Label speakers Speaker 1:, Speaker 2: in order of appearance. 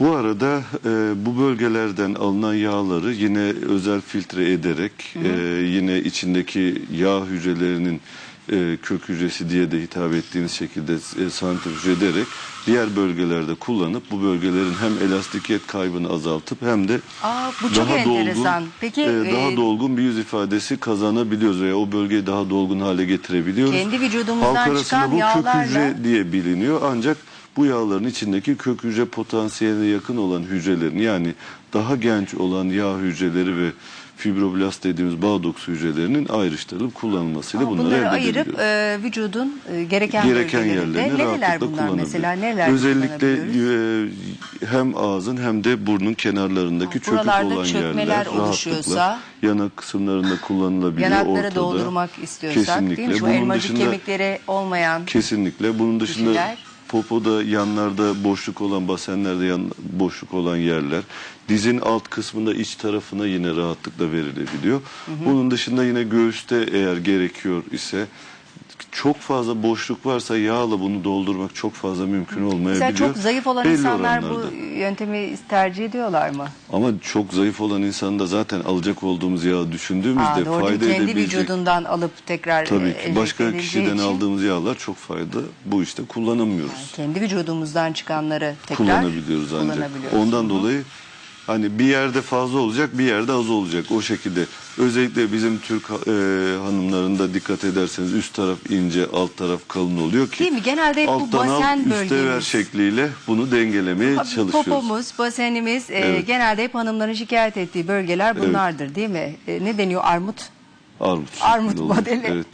Speaker 1: Bu arada e, bu bölgelerden alınan yağları yine özel filtre ederek e, yine içindeki yağ hücrelerinin e, kök hücresi diye de hitap ettiğiniz şekilde e, santrifüj ederek diğer bölgelerde kullanıp bu bölgelerin hem elastikiyet kaybını azaltıp hem de
Speaker 2: Aa, bu çok enteresan. Peki,
Speaker 1: e, daha
Speaker 2: e,
Speaker 1: dolgun bir yüz ifadesi kazanabiliyoruz veya o bölgeyi daha dolgun hale getirebiliyoruz.
Speaker 2: Kendi vücudumuzdan
Speaker 1: Halk
Speaker 2: çıkan
Speaker 1: bu kök
Speaker 2: yağlarla-
Speaker 1: hücre diye biliniyor ancak bu yağların içindeki kök hücre potansiyeline yakın olan hücrelerin yani daha genç olan yağ hücreleri ve fibroblast dediğimiz bağ dokusu hücrelerinin ayrıştırılıp kullanılmasıyla
Speaker 2: Ama
Speaker 1: bunları,
Speaker 2: bunları
Speaker 1: elde
Speaker 2: ayırıp e, vücudun e, gereken,
Speaker 1: gereken yerlerini rahatlıkla
Speaker 2: bunlar
Speaker 1: kullanabiliyor.
Speaker 2: mesela neler
Speaker 1: Özellikle e, hem ağzın hem de burnun kenarlarındaki
Speaker 2: Ha,
Speaker 1: çökük olan yerler rahatlıkla yanak kısımlarında kullanılabiliyor.
Speaker 2: Yanakları
Speaker 1: ortada.
Speaker 2: doldurmak istiyorsak
Speaker 1: Kesinlikle.
Speaker 2: değil mi? Şu
Speaker 1: Bunun
Speaker 2: elmacık
Speaker 1: dışında-
Speaker 2: kemikleri olmayan
Speaker 1: Kesinlikle. Bunun dışında
Speaker 2: Kişiler-
Speaker 1: popoda yanlarda boşluk olan basenlerde yan, boşluk olan yerler. Dizin alt kısmında iç tarafına yine rahatlıkla verilebiliyor. Bunun dışında yine göğüste eğer gerekiyor ise çok fazla boşluk varsa yağla bunu doldurmak çok fazla mümkün olmayabiliyor.
Speaker 2: Mesela çok zayıf olan
Speaker 1: Belli
Speaker 2: insanlar
Speaker 1: oranlarda.
Speaker 2: bu yöntemi tercih ediyorlar mı?
Speaker 1: Ama çok zayıf olan insanda zaten alacak olduğumuz yağı düşündüğümüzde
Speaker 2: Aa, doğru
Speaker 1: fayda
Speaker 2: kendi
Speaker 1: edebilecek.
Speaker 2: vücudundan alıp tekrar
Speaker 1: Tabii
Speaker 2: e,
Speaker 1: ki başka kişiden
Speaker 2: için
Speaker 1: aldığımız yağlar çok fayda. Bu işte kullanamıyoruz.
Speaker 2: kendi vücudumuzdan çıkanları tekrar
Speaker 1: kullanabiliyoruz ancak.
Speaker 2: kullanabiliyoruz.
Speaker 1: Ondan dolayı hani bir yerde fazla olacak, bir yerde az olacak o şekilde. Özellikle bizim Türk e, hanımlarında dikkat ederseniz üst taraf ince, alt taraf kalın oluyor ki.
Speaker 2: Değil mi? Genelde hep bu
Speaker 1: alttan al,
Speaker 2: basen
Speaker 1: üste ver
Speaker 2: bölgemiz.
Speaker 1: şekliyle bunu dengelemeye çalışıyoruz.
Speaker 2: Popomuz, basenimiz e,
Speaker 1: Evet.
Speaker 2: genelde hep hanımların şikayet ettiği bölgeler bunlardır değil mi? E, ne deniyor? Armut.
Speaker 1: Armut.
Speaker 2: Armut
Speaker 1: şeklinde
Speaker 2: modeli.
Speaker 1: Evet.